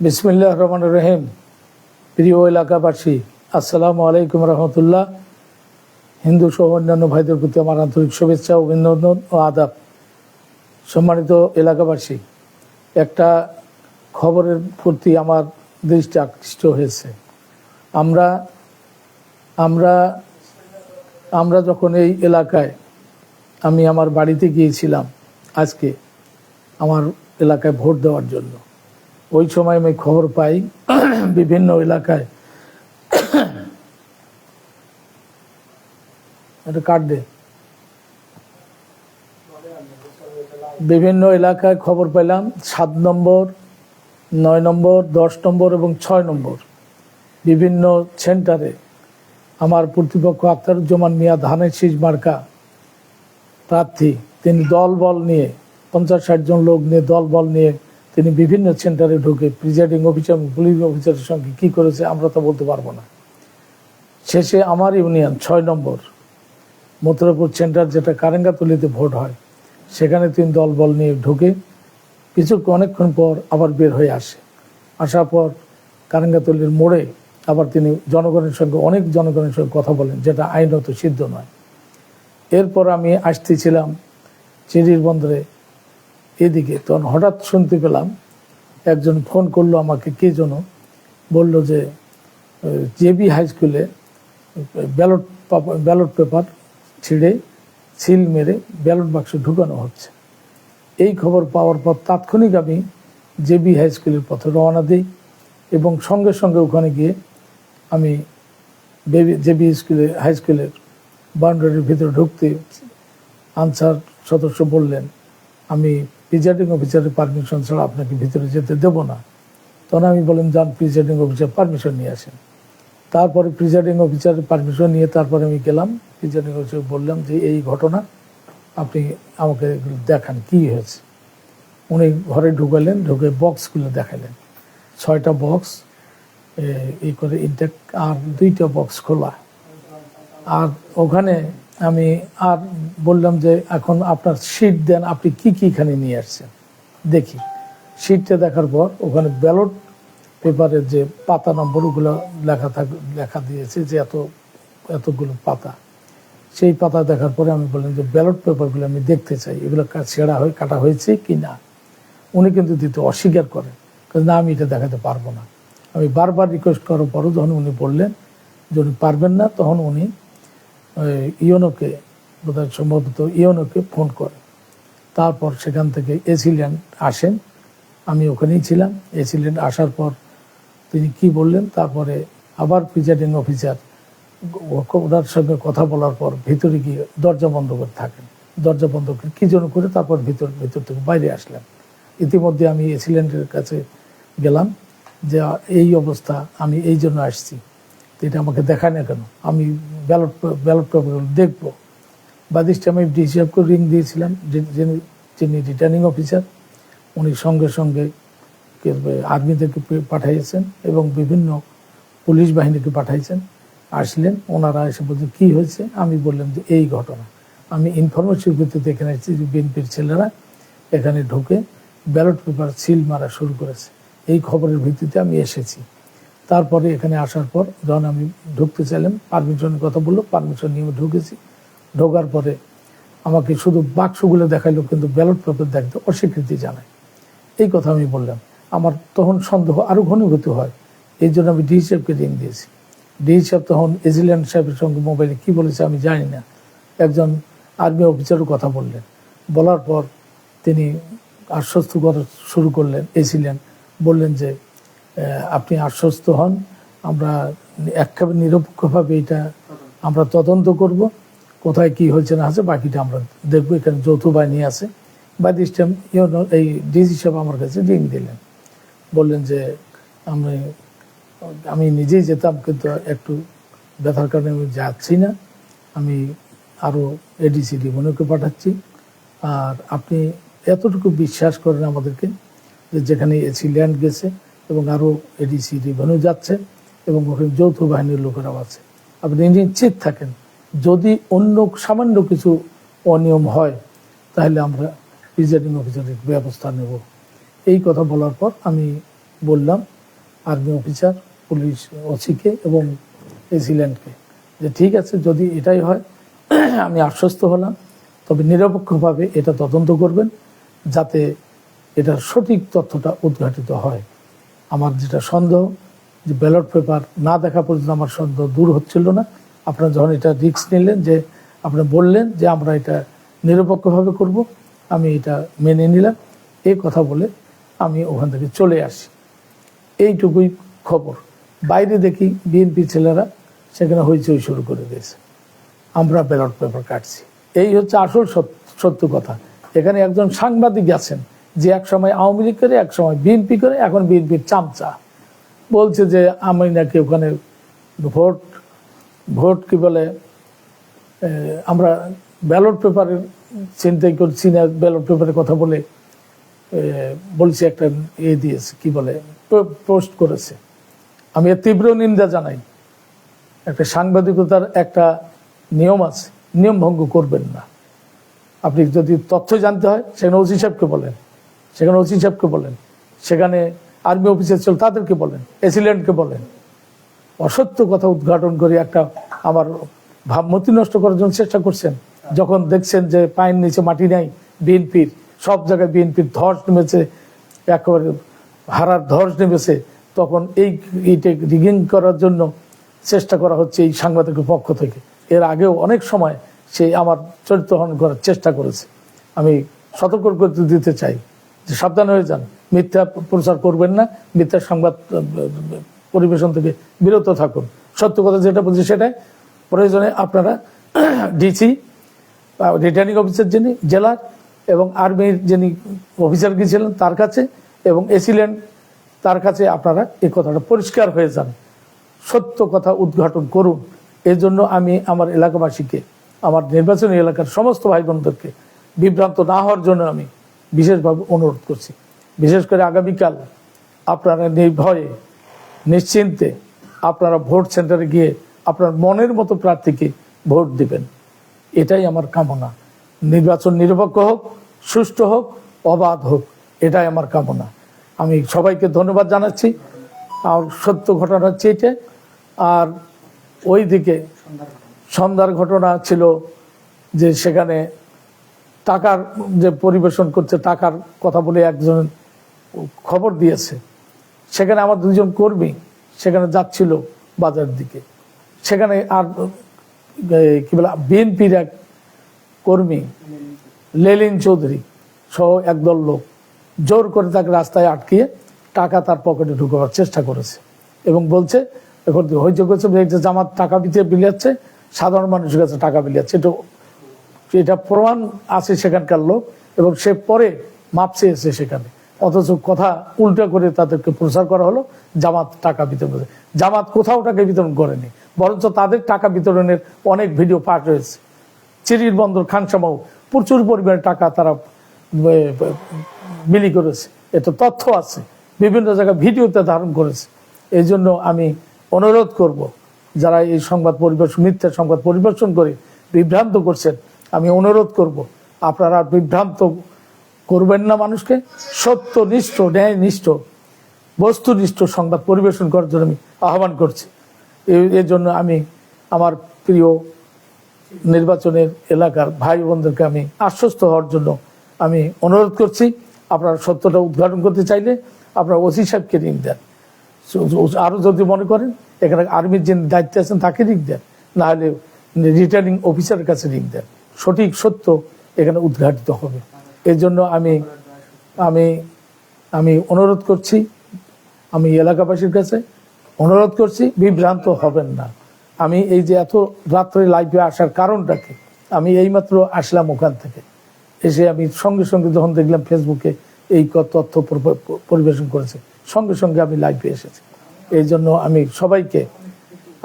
বিসমিল্লাহ রহমান রহিম। প্রিয় এলাকাবাসী, আসসালামু আলাইকুম রহমতুল্লাহ। হিন্দু সহ অন্যান্য ভাইদের প্রতি আমার আন্তরিক শুভেচ্ছা, অভিনন্দন ও আদাব। সম্মানিত এলাকাবাসী, একটা খবরের প্রতি আমার দৃষ্টি আকৃষ্ট হয়েছে। আমরা আমরা আমরা যখন এই এলাকায় আমি আমার বাড়িতে গিয়েছিলাম আজকে, আমার এলাকায় ভোট দেওয়ার জন্য। ওই সময় আমি খবর পাই, বিভিন্ন এলাকায়। এটা কাট দে? বিভিন্ন এলাকায় খবর পেলাম, সাত নম্বর, নয় নম্বর, দশ নম্বর এবং ছয় নম্বর। বিভিন্ন সেন্টারে আমার প্রতিপক্ষ আখতারুজ্জামান মিয়া, ধানের শীষ মার্কা প্রার্থী। তিনি দল বল নিয়ে পঞ্চাশ ষাট জন লোক নিয়ে দল বল নিয়ে তিনি বিভিন্ন সেন্টারে ঢুকে প্রিজাইডিং অফিসার পুলিশ অফিসারের সঙ্গে কী করেছে আমরা তো বলতে পারব না। শেষে আমার ইউনিয়ন ছয় নম্বর, মথুরাপুর সেন্টার যেটা কারেঙ্গাতলিতে ভোট হয়, সেখানে তিনি দল বল নিয়ে ঢুকে কিছু অনেকক্ষণ পর আবার বের হয়ে আসে। আসার পর কারেঙ্গাতলির মোড়ে আবার তিনি জনগণের সঙ্গে, অনেক জনগণের সঙ্গে কথা বলেন, যেটা আইনত সিদ্ধ নয়। এরপর আমি আসতেছিলাম চিরির বন্দরে এদিকে। তখন হঠাৎ শুনতে পেলাম, একজন ফোন করল আমাকে, কে যেন? বলল যে, জেবি হাই স্কুলে ব্যালট ব্যালট পেপার ছিঁড়ে সিল মেরে ব্যালট বাক্স ঢুকানো হচ্ছে। এই খবর পাওয়ার পর তাৎক্ষণিক আমি জেবি হাই স্কুলের পথে রওনা দিই এবং সঙ্গে সঙ্গে ওখানে গিয়ে আমি বেবি, জেবি স্কুলে, হাই স্কুলের বাউন্ডারির ভিতরে ঢুকতে আনসার সদস্য বললেন আমি প্রিজাইডিং অফিসারের পারমিশন ছাড়া আপনাকে ভিতরে যেতে দেব না। তখন আমি বললাম, যান প্রিজাইডিং অফিসার পারমিশন নিয়ে আসেন। তারপরে প্রিজাইডিং অফিসারের পারমিশন নিয়ে তারপরে আমি গেলাম। প্রিজাইডিং অফিসার বললাম যে, এই ঘটনা আপনি আমাকে দেখান, কী হয়েছে? উনি ঘরে ঢুকালেন, ঢুকে বক্সগুলো দেখালেন। ছয়টা বক্স এই করে ইনটেক আর দুইটা বক্স খোলা। আর ওখানে আমি আর বললাম যে এখন আপনার সিট দেন, আপনি কি কি এখানে নিয়ে আসছেন? দেখি। সিটটা দেখার পর ওখানে ব্যালট পেপারের যে পাতা নম্বরগুলো লেখা থাক, লেখা দিয়েছে যে এত, এতগুলো পাতা। সেই পাতা দেখার পরে আমি বললাম যে ব্যালট পেপারগুলো আমি দেখতে চাই, এগুলো ছেঁড়া হয়ে, কাটা হয়েছে কি না? উনি কিন্তু দিতে অস্বীকার করেন কারণ না, আমি এটা দেখাতে পারব না। আমি বারবার রিকোয়েস্ট করার পরও যখন উনি বললেন যে উনি পারবেন না, তখন উনি ইয়নোকে বোধহয় সম্ভবত ইয়নোকে ফোন করে। তারপর সেখান থেকে এসিল্যান্ড আসেন। আমি ওখানেই ছিলাম। এসিল্যান্ড আসার পর তিনি কি বললেন? তারপরে আবার প্রিজাইডিং অফিসার ওনার সঙ্গে কথা বলার পর ভিতরে গিয়ে দরজা বন্ধ করে থাকেন। দরজা বন্ধ করে কী জন্য করে তারপর ভিতর ভিতর থেকে বাইরে আসলেন। ইতিমধ্যে আমি এসিল্যান্ডের কাছে গেলাম যে এই অবস্থা, আমি এই জন্য আসছি। এটা আমাকে দেখায় না কেন? আমি ব্যালট ব্যালট পেপারগুলো দেখব। বাদিসটা আমি ডিসি সাহেবকে রিং দিয়েছিলাম, যিনি- যিনি রিটার্নিং অফিসার উনি সঙ্গে সঙ্গে আর্মিদেরকে পাঠাইয়েছেন এবং বিভিন্ন পুলিশ বাহিনীকে পাঠাইছেন। আসলেন, ওনারা এসে বলছে, কী হয়েছে? আমি বললাম যে, এই ঘটনা। আমি ইনফরমেশন ভিত্তিতে এখানে এসেছি যে বিএনপির ছেলেরা এখানে ঢুকে ব্যালট পেপার সিল মারা শুরু করেছে। এই খবরের ভিত্তিতে আমি এসেছি। তারপরে এখানে আসার পর যখন আমি ঢুকতে চাইলাম পারমিশনের কথা বলল পারমিশন নিয়ে ঢুকেছি। ঢোকার পরে আমাকে শুধু বাক্সগুলো দেখাইলো, কিন্তু ব্যালট পেপার দেখতে অস্বীকৃতি জানায়। এই কথা আমি বললাম। আমার তখন সন্দেহ আরও ঘনীভূত হয়। এই জন্য আমি ডিসি সাহেবকে রিং দিয়েছি। ডিসি সাহেব তখন এজিল্যান্ড সাহেবের সঙ্গে মোবাইলে কি বলেছে আমি জানি না। একজন আর্মি অফিসারও কথা বললেন। বলার পর তিনি আশ্বস্ত করা শুরু করলেন এসিলেন বললেন যে আপনি আশ্বস্ত হন। আমরা একেবারে নিরপেক্ষভাবে এটা আমরা তদন্ত করব। কোথায় কি হয়েছে না আছে বাকিটা আমরা দেখব। এখানে যৌথ বাহিনী আছে। টাইম এই ডিজি সাহেব আমার কাছে রিং দিলেন। বললেন যে, আমি আমি নিজেই যেতাম, কিন্তু একটু ব্যথার কারণে আমি যাচ্ছি না। আমি আরও এডিসি ডিমনকে পাঠাচ্ছি। আর আপনি এতটুকু বিশ্বাস করেন আমাদেরকে যে যেখানে এসি ল্যান্ড গেছে এবং আরও এডিসি রিভেনিউ যাচ্ছে এবং ওখানে যৌথ বাহিনীর লোকেরাও আছে। আপনি নিশ্চিত থাকেন, যদি অন্য সামান্য কিছু অনিয়ম হয়, তাহলে আমরা প্রিজাইডিং অফিসারের ব্যবস্থা নেব। এই কথা বলার পর আমি বললাম আর্মি অফিসার পুলিশ ওসিকে এবং এসিল্যান্ডকে যে ঠিক আছে, যদি এটাই হয়, আমি আশ্বস্ত হলাম, তবে নিরপেক্ষভাবে এটা তদন্ত করবেন, যাতে এটার সঠিক তথ্যটা উদ্ঘাটিত হয়। আমার যেটা সন্দেহ, যে ব্যালট পেপার না দেখা পর্যন্ত আমার সন্দেহ দূর হচ্ছিল না। আপনারা যখন এটা রিস্ক নিলেন যে, আপনি বললেন যে আমরা এটা নিরপেক্ষভাবে করব, আমি এটা মেনে নিলাম। এই কথা বলে আমি ওখান থেকে চলে আসি। এইটুকুই খবর। বাইরে দেখি বিএনপি ছেলেরা সেখানে হইচই শুরু করে দিয়েছে। আমরা ব্যালট পেপার কাটছি। এই হচ্ছে আসল সত- সত্য কথা। এখানে একজন সাংবাদিক আছেন যে এক সময় আওয়ামী লীগ করে, এক সময় বিএনপি করে, এখন বিএনপির চামচা। বলছে যে আমি নাকি ওখানে ভোট ভোট কি বলে আমরা ব্যালট পেপারের চিন্তাই করছি না ব্যালট পেপারের কথা বলে বলছি একটা ইয়ে দিয়েছে, কি বলে পোস্ট করেছে। আমি এর তীব্র নিন্দা জানাই। একটা সাংবাদিকতার একটা নিয়ম আছে, নিয়ম ভঙ্গ করবেন না। আপনি যদি তথ্য জানতে হয়, সেখানে ওসি সাহেবকে বলেন। সেখানে ওসি সাহেবকে বলেন, সেখানে আর্মি অফিসার ছিল তাদেরকে বলেন এসিলেন্টকে বলেন। অসত্য কথা উদ্ঘাটন করে একটা আমার ভাবমতি নষ্ট করার জন্য চেষ্টা করছেন। যখন দেখছেন যে পায়ের নিচে মাটি নাই, বিএনপির, সব জায়গায় বিএনপির ধস নেমেছে, একেবারে হারার ধস নেমেছে, তখন এই এইটা রিগিং করার জন্য চেষ্টা করা হচ্ছে এই সাংবাদিকের পক্ষ থেকে। এর আগেও অনেক সময় সে আমার চরিত্র হরণ করার চেষ্টা করেছে। আমি সতর্ক করে দিতে চাই। সাবধান হয়ে যান। মিথ্যা প্রচার করবেন না, মিথ্যা সংবাদ পরিবেশন থেকে বিরত থাকুন। সত্য কথা যেটা বলছি সেটাই, প্রয়োজনে আপনারা ডিসি রিটার্নিং অফিসার যিনি জেলার এবং আর্মির যিনি অফিসার গিয়েছিলেন তার কাছে এবং এসিলেন তার কাছে আপনারা এই কথাটা পরিষ্কার হয়ে যান। সত্য কথা উদ্ঘাটন করুন। এর জন্য আমি আমার এলাকাবাসীকে, আমার নির্বাচনী এলাকার সমস্ত ভাই বোনদেরকে বিভ্রান্ত না হওয়ার জন্য আমি বিশেষভাবে অনুরোধ করছি। বিশেষ করে আগামীকাল আপনারা নির্ভয়ে, নিশ্চিন্তে আপনারা ভোট সেন্টারে গিয়ে আপনার মনের মতো প্রার্থীকে ভোট দিবেন। এটাই আমার কামনা। নির্বাচন নিরপেক্ষ হোক, সুষ্ঠু হোক, অবাধ হোক, এটাই আমার কামনা। আমি সবাইকে ধন্যবাদ জানাচ্ছি। আর সত্য ঘটনা হচ্ছে এটা। আর ওই দিকে সন্ধ্যার ঘটনা ছিল যে সেখানে টাকার যে পরিবেশন করছে, টাকার কথা বলে একজন খবর দিয়েছে। সেখানে আমার দুজন কর্মী সেখানে যাচ্ছিল বাজার দিকে। সেখানে আর কি বলে, বিএনপির এক কর্মী, লেলিন চৌধুরী সহ একদল লোক জোর করে তাকে রাস্তায় আটকিয়ে টাকা তার পকেটে ঢুকাবার চেষ্টা করেছে এবং বলছে এখন হইচই করছে জামাত টাকা দিতে বিলাচ্ছে সাধারণ মানুষের কাছে টাকা বিলাচ্ছে এটা এটা প্রমাণ আছে সেখানকার লোক এবং সে পরে মাপ চেয়েছে সেখানে। অথচ কথা উল্টা করে তাদেরকে প্রচার করা হলো, জামাত টাকা বিতরণ জামাত কোথাও টাকা বিতরণ করেনি, বরঞ্চ তাদের টাকা বিতরণের অনেক ভিডিও পাঠ হয়েছে। চিরির বন্দর খানসামাও প্রচুর পরিমাণে টাকা তারা বিলি করেছে। এটা তথ্য আছে, বিভিন্ন জায়গায় ভিডিওতে ধারণ করেছে। এই জন্য আমি অনুরোধ করব, যারা এই সংবাদ পরিবেশন মিথ্যা সংবাদ পরিবেশন করে বিভ্রান্ত করছেন আমি অনুরোধ করব, আপনারা বিভ্রান্ত করবেন না মানুষকে। সত্যনিষ্ঠ ন্যায়নিষ্ঠ বস্তুনিষ্ঠ সংবাদ পরিবেশন করার জন্য আমি আহ্বান করছি। এর জন্য আমি আমার প্রিয় নির্বাচনের এলাকার ভাই বোনদেরকে আমি আশ্বস্ত হওয়ার জন্য আমি অনুরোধ করছি, আপনারা সত্যটা উদ্ঘাটন করতে চাইলে আপনারা ওসি সাহেবকে রিং দেন। আরও যদি মনে করেন, এখানে আর্মির যিনি দায়িত্বে আছেন তাকে রিং দেন, না হলে রিটার্নিং অফিসারের কাছে রিং দেন। সঠিক সত্য এখানে উদ্ঘাটিত হবে। এর জন্য আমি আমি আমি অনুরোধ করছি, আমি এলাকাবাসীর কাছে অনুরোধ করছি, বিভ্রান্ত হবেন না। আমি এই যে এত রাত্রে লাইভে আসার কারণটা কি আমি এইমাত্র আসলাম ওখান থেকে। এসে আমি সঙ্গে সঙ্গে যখন দেখলাম ফেসবুকে এই তথ্য পরিবেশন করেছে, সঙ্গে সঙ্গে আমি লাইভে এসেছি। এই জন্য আমি সবাইকে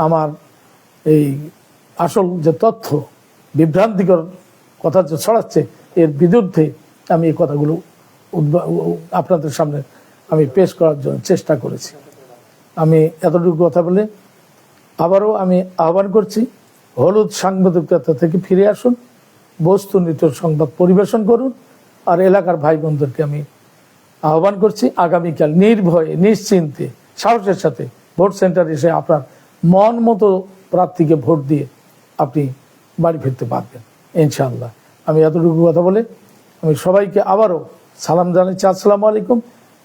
আমার এই আসল যে তথ্য বিভ্রান্তিকর কথা ছড়াচ্ছে, এর বিরুদ্ধে আমি এই কথাগুলো আপনাদের সামনে আমি পেশ করার জন্য চেষ্টা করেছি। আমি এতটুকু কথা বলে আবারও আমি আহ্বান করছি, হলুদ সাংবাদিকতা থেকে ফিরে আসুন বস্তুনিষ্ঠ সংবাদ পরিবেশন করুন, আর এলাকার ভাই বোনদেরকে আমি আহ্বান করছি, আগামীকাল নির্ভয়ে, নিশ্চিন্তে, সাহসের সাথে ভোট সেন্টারে এসে আপনার মন মতো প্রার্থীকে ভোট দিয়ে আপনি বাড়ি ফিরতে পারবেন, ইনশাআল্লাহ। আমি এতটুকু কথা বলে আমি সবাইকে আবারও সালাম জানাচ্ছি আসসালামু আলাইকুম।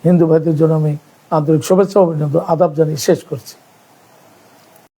হিন্দু ভাইদের জন্য আমি আন্তরিক শুভেচ্ছা অভিনন্দন, আদাব জানিয়ে শেষ করছি।